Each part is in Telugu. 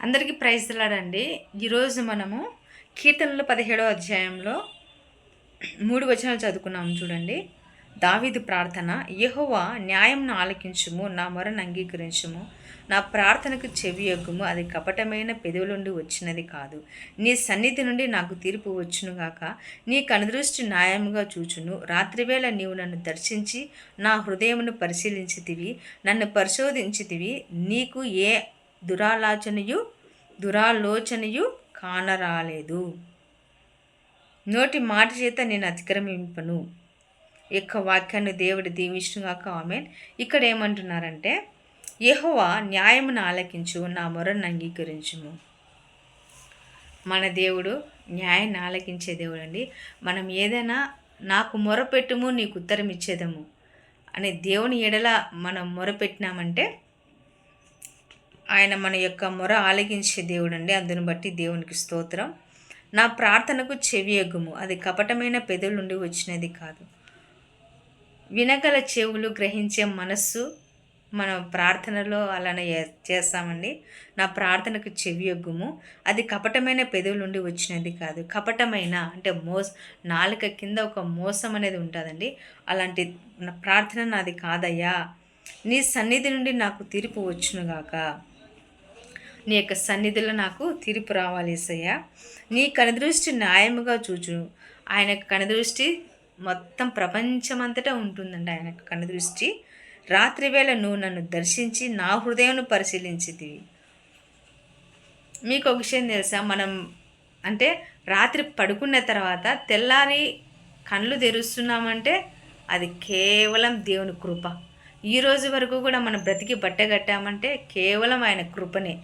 అందరికీ ప్రైజ్ తెలాడండి ఈరోజు మనము కీర్తనలు పదిహేడో అధ్యాయంలో మూడు వచనాలు చదువుకున్నాము చూడండి. దావీదు ప్రార్థన యహోవా న్యాయంను ఆలకించుము నా మొరను అంగీకరించుము నా ప్రార్థనకు చెవియొగ్గుము అది కపటమైన పెదవుల నుండి వచ్చినది కాదు. నీ సన్నిధి నుండి నాకు తీర్పు వచ్చునుగాక నీ కనుదృష్టి న్యాయముగా చూచును. రాత్రివేళ నీవు నన్ను దర్శించి నా హృదయమును పరిశీలించితివి నన్ను పరిశోధించితివి నీకు ఏ దురాలోచనయు దురాలోచనయు కానరాలేదు. నోటి మాట చేత నేను అతిక్రమింపను. యొక్క వాక్యాన్ని దేవుడు దీవించుగాక ఆమె ఇక్కడ ఏమంటున్నారంటే యహోవా న్యాయమును ఆలకించు నా మొరను అంగీకరించుము. మన దేవుడు న్యాయాన్ని ఆలకించే దేవుడు అండి మనం ఏదైనా నాకు మొరపెట్టుము నీకు ఉత్తరం ఇచ్చేదము అనే దేవుని ఎడల మనం మొరపెట్టినామంటే ఆయన మన యొక్క మొర ఆలగించే దేవుడు అండి బట్టి దేవునికి స్తోత్రం. నా ప్రార్థనకు చెవి ఎగ్గుము. అది కపటమైన పెదవుల నుండి వచ్చినది కాదు. వినగల చెవులు గ్రహించే మనస్సు మన ప్రార్థనలో అలానే చేస్తామండి. నా ప్రార్థనకు చెవి ఎగ్గుము. అది కపటమైన పెదవుల నుండి వచ్చినది కాదు. కపటమైన అంటే మోస నాలుక కింద ఒక మోసం అనేది ఉంటుందండి. అలాంటి నా ప్రార్థన నాది కాదయ్యా. నీ సన్నిధి నుండి నాకు తీర్పు వచ్చునుగాక నీ యొక్క సన్నిధిలో నాకు తీర్పు రావాలి ఏసయ్యా. నీ కనుదృష్టి న్యాయముగా చూచు. ఆయన యొక్క కనుదృష్టి మొత్తం ప్రపంచమంతటా ఉంటుందండి ఆయన యొక్క కనుదృష్టి. రాత్రివేళ నువ్వు నన్ను దర్శించి నా హృదయం పరిశీలించింది మీకు ఒక విషయం తెలుసా? మనం అంటే రాత్రి పడుకున్న తర్వాత తెల్లారి కళ్ళు తెరుస్తున్నామంటే అది కేవలం దేవుని కృప. ఈ రోజు వరకు కూడా మనం బ్రతికి బట్టగట్టామంటే కేవలం ఆయన కృపనే.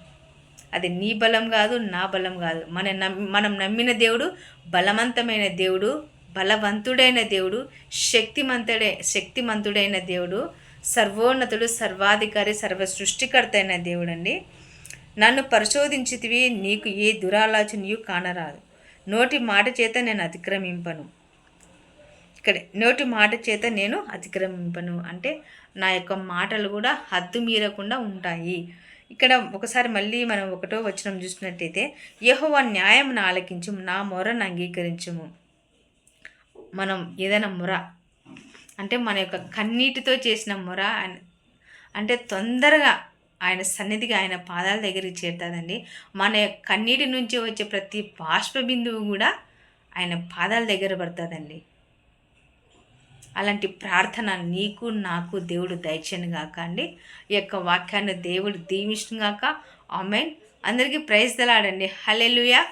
అది నీ బలం కాదు నా బలం కాదు. మన నమ్మి మనం నమ్మిన దేవుడు బలవంతమైన దేవుడు బలవంతుడైన దేవుడు శక్తిమంతుడే శక్తిమంతుడైన దేవుడు సర్వోన్నతుడు సర్వాధికారి సర్వ సృష్టికర్త అయిన దేవుడు అండి నన్ను పరిశోధించితివి నీకు ఏ దురాలోచనయు కానరాదు. నోటి మాట చేత నేను అతిక్రమింపను. ఇక్కడ నోటి మాట చేత నేను అతిక్రమింపను. అంటే నా యొక్క మాటలు కూడా హద్దు మీరకుండా ఉంటాయి. ఇక్కడ ఒకసారి మళ్ళీ మనం ఒకటో వచనం చూసినట్టయితే యహోవా న్యాయం ఆలకించు నా మొరను అంగీకరించము. మనం ఏదైనా మొర అంటే మన యొక్క కన్నీటితో చేసిన మొర ఆయన అంటే తొందరగా ఆయన సన్నిధిగా ఆయన పాదాల దగ్గరికి చేరుతుందండి. మన కన్నీటి నుంచి వచ్చే ప్రతి బాష్ప బిందువు కూడా ఆయన పాదాల దగ్గర పడుతుందండి. అలాంటి ప్రార్థన నీకు నాకు దేవుడు దయచేయను గాక అండి. ఈ యొక్క వాక్యాన్ని దేవుడు దీవించుగాక ఆమెన్. అందరికీ ప్రైజ్ దలాడండి. హలెలుయా